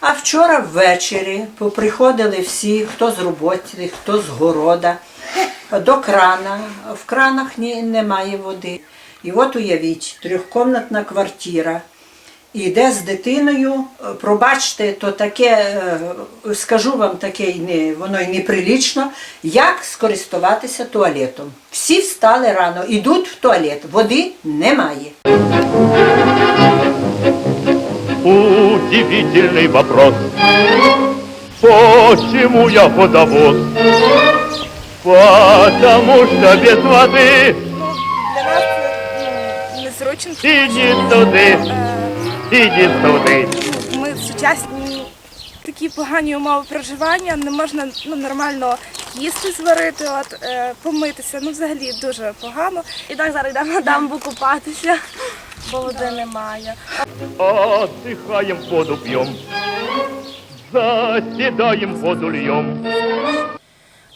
А вчора ввечері поприходили всі, хто з роботи, хто з города, до крана. В кранах немає води. І от уявіть, трьохкомнатна квартира. І йде з дитиною, е, пробачте, то таке, е, скажу вам таке, воно й неприлічно, як скористуватися туалетом. Всі встали рано, йдуть в туалет, води немає. Удивительный вопрос. Почему я водовоз? Потому что без воды Для нас ну, незручно. иди туди, Иди туди. Ми сучасні такі погані умови проживання, не можна ну, нормально їсти зварити, от, е, помитися. Ну, взагалі дуже погано. І так зараз йдемо на дамбу купатися, бо води немає. Отдыхаем, воду пьем. Заседаем, воду льем.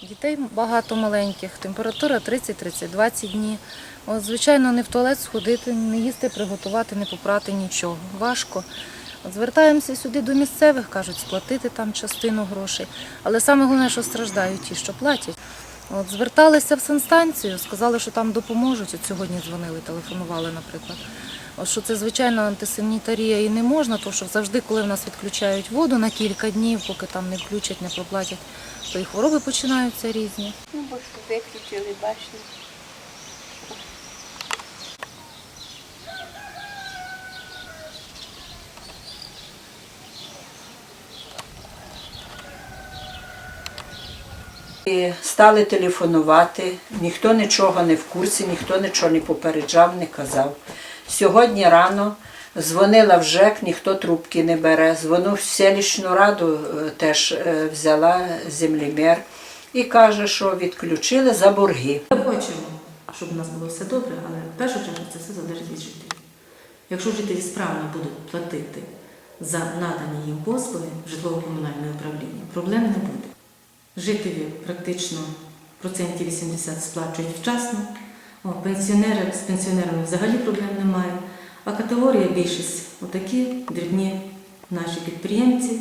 Дітей багато маленьких, температура 30-30-20 днів. От, звичайно, не в туалет сходити, не їсти, приготувати, не попрати нічого. Важко. От, звертаємося сюди до місцевих, кажуть, сплатити там частину грошей. Але саме головне, що страждають ті, що платять. От, зверталися в санстанцію, сказали, що там допоможуть. От сьогодні дзвонили, телефонували, наприклад. Що це звичайно антисанітарія і не можна, тому що завжди, коли в нас відключають воду на кілька днів, поки там не включать, не проплатять, то і хвороби починаються різні. Ну, бо ж виключили, бачите. І стали телефонувати, ніхто нічого не в курсі, ніхто нічого не попереджав, не казав. Сьогодні рано дзвонила в ЖЕК, ніхто трубки не бере. Дзвонив в селищну раду, е, теж е, взяла землемер і каже, що відключили за борги. Ми хочемо, щоб у нас було все добре, але в першу чергу це все залежить від жителів. Якщо жителі справно будуть платити за надані їм послуги житлово-комунальне управління, проблем не буде. Жителі практично процентів 80 сплачують вчасно, Пенсіонери, з пенсіонерами взагалі проблем немає. А категорія більшість отакі дрібні наші підприємці,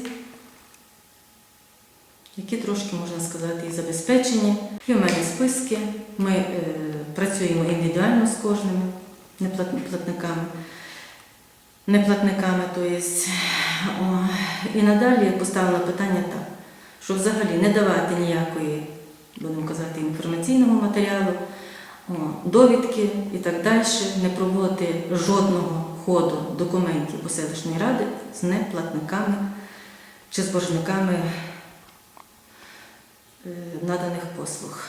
які трошки, можна сказати, і забезпечені. Є в мене списки. Ми е, працюємо індивідуально з кожними неплат- платниками. Неплатниками, то і надалі я поставила питання так, що взагалі не давати ніякої, будемо казати, інформаційного матеріалу, довідки і так далі, не проводити жодного ходу документів у селищної ради з неплатниками чи з боржниками е, наданих послуг.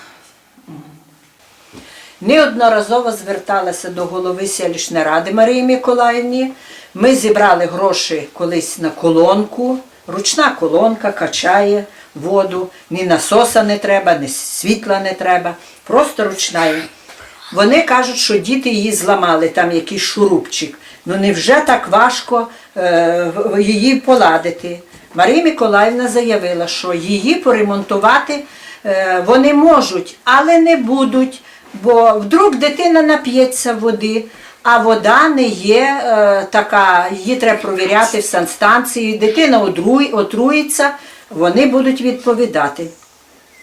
Неодноразово зверталася до голови селищної ради Марії Миколаївні. Ми зібрали гроші колись на колонку. Ручна колонка качає воду, ні насоса не треба, ні світла не треба, просто ручна. Вони кажуть, що діти її зламали, там якийсь шурупчик. Ну невже так важко е, її поладити? Марія Миколаївна заявила, що її поремонтувати е, вони можуть, але не будуть, бо вдруг дитина нап'ється води, а вода не є е, така, її треба провіряти в санстанції, дитина отруїться, вони будуть відповідати.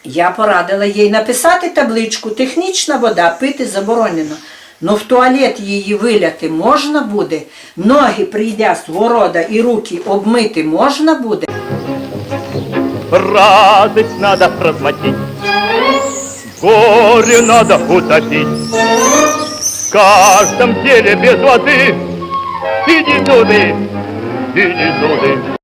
Я порадила їй написати табличку Технічна вода пити заборонено. Но в туалет її виляти можна буде, ноги прийдя з города і руки обмити можна буде. Радость надо проглотить, горе надо утопить. В каждом теле без воды иди туды, иди туды.